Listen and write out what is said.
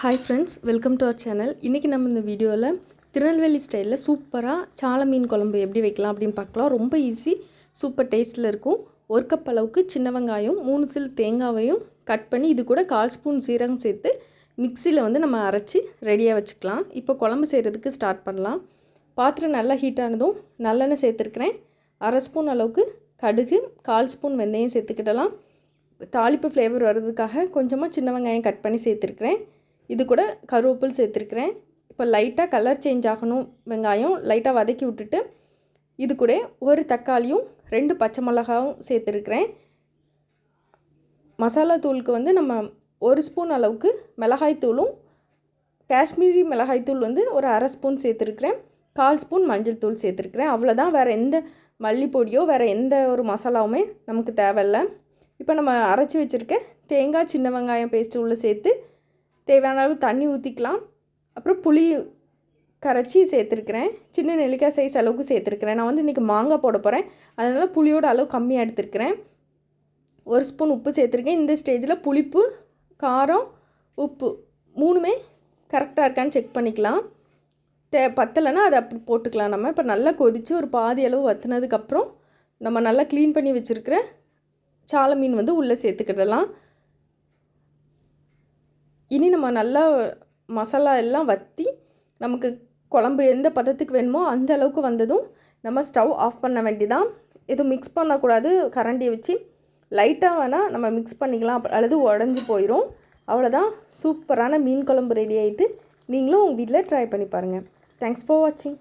Hi friends welcome to our channel இன்றைக்கி நம்ம இந்த வீடியோவில் திருநெல்வேலி ஸ்டைலில் சூப்பராக சால மீன் குழம்பு எப்படி வைக்கலாம் அப்படின்னு பார்க்கலாம். ரொம்ப ஈஸி சூப்பர் டேஸ்ட்டில் இருக்கும். ஒரு கப் அளவுக்கு சின்ன வெங்காயம் மூணு சில் தேங்காவையும் கட் பண்ணி இது கூட கால் ஸ்பூன் சீரகம் சேர்த்து மிக்சியில் வந்து நம்ம அரைச்சி ரெடியாக வச்சுக்கலாம். இப்போ குழம்பு செய்கிறதுக்கு ஸ்டார்ட் பண்ணலாம். பாத்திரம் நல்லா ஹீட் ஆனதும் நல்லெண்ணெய் சேர்த்துருக்கிறேன். அரை ஸ்பூன் அளவுக்கு கடுகு கால் ஸ்பூன் வெந்தயம் சேர்த்துக்கிடலாம். தாளிப்பு ஃப்ளேவர் வர்றதுக்காக கொஞ்சமாக சின்ன வெங்காயம் கட் பண்ணி சேர்த்துருக்குறேன். இது கூட கருவேப்பில் சேர்த்துருக்குறேன். இப்போ லைட்டாக கலர் சேஞ்ச் ஆகணும் வெங்காயம். லைட்டாக வதக்கி விட்டுட்டு இது கூட ஒரு தக்காளியும் ரெண்டு பச்சை மிளகாவும் சேர்த்துருக்குறேன். மசாலா தூளுக்கு வந்து நம்ம ஒரு ஸ்பூன் அளவுக்கு மிளகாய் தூளும் காஷ்மீரி மிளகாய் தூள் வந்து ஒரு அரை ஸ்பூன் சேர்த்துருக்குறேன். கால் ஸ்பூன் மஞ்சள் தூள் சேர்த்துருக்குறேன். அவ்வளோதான் வேறு எந்த மல்லிப்பொடியோ வேறு எந்த ஒரு மசாலாவுமே நமக்கு தேவையில்லை. இப்போ நம்ம அரைச்சி வச்சுருக்க தேங்காய் சின்ன வெங்காயம் பேஸ்ட்டு உள்ளே சேர்த்து தேவையான அளவு தண்ணி ஊற்றிக்கலாம் அப்புறம் புளி கரைச்சி சேர்த்துருக்குறேன். சின்ன நெல்லிக்காய் சைஸ் அளவுக்கு சேர்த்துருக்குறேன். நான் வந்து இன்றைக்கி மாங்காய் போட போகிறேன் அதனால் புளியோட அளவு கம்மியாக எடுத்துருக்கிறேன். ஒரு ஸ்பூன் உப்பு சேர்த்துருக்கேன். இந்த ஸ்டேஜில் புளிப்பு காரம் உப்பு மூணுமே கரெக்டாக இருக்கான்னு செக் பண்ணிக்கலாம். தே பத்தலைன்னா அதை அப்படி போட்டுக்கலாம் நம்ம. இப்போ நல்லா கொதித்து ஒரு பாதி அளவு வற்றினதுக்கப்புறம் நம்ம நல்லா க்ளீன் பண்ணி வச்சுருக்கிற சால மீன் வந்து உள்ளே சேர்த்துக்கிடலாம். இனி நம்ம நல்லா மசாலா எல்லாம் வற்றி நமக்கு குழம்பு எந்த பதத்துக்கு வேணுமோ அந்த அளவுக்கு வந்ததும் நம்ம ஸ்டவ் ஆஃப் பண்ண வேண்டிதான். எதுவும் மிக்ஸ் பண்ணக்கூடாது கரண்டியை வச்சு. லைட்டாக வேணால் நம்ம மிக்ஸ் பண்ணிக்கலாம். அல்லது உடஞ்சி போயிடும் அவ்வளோதான் சூப்பரான மீன் குழம்பு ரெடி ஆகிட்டு நீங்களும் உங்கள் வீட்டில் ட்ரை பண்ணி பாருங்கள் தேங்க்ஸ் ஃபார் வாட்சிங்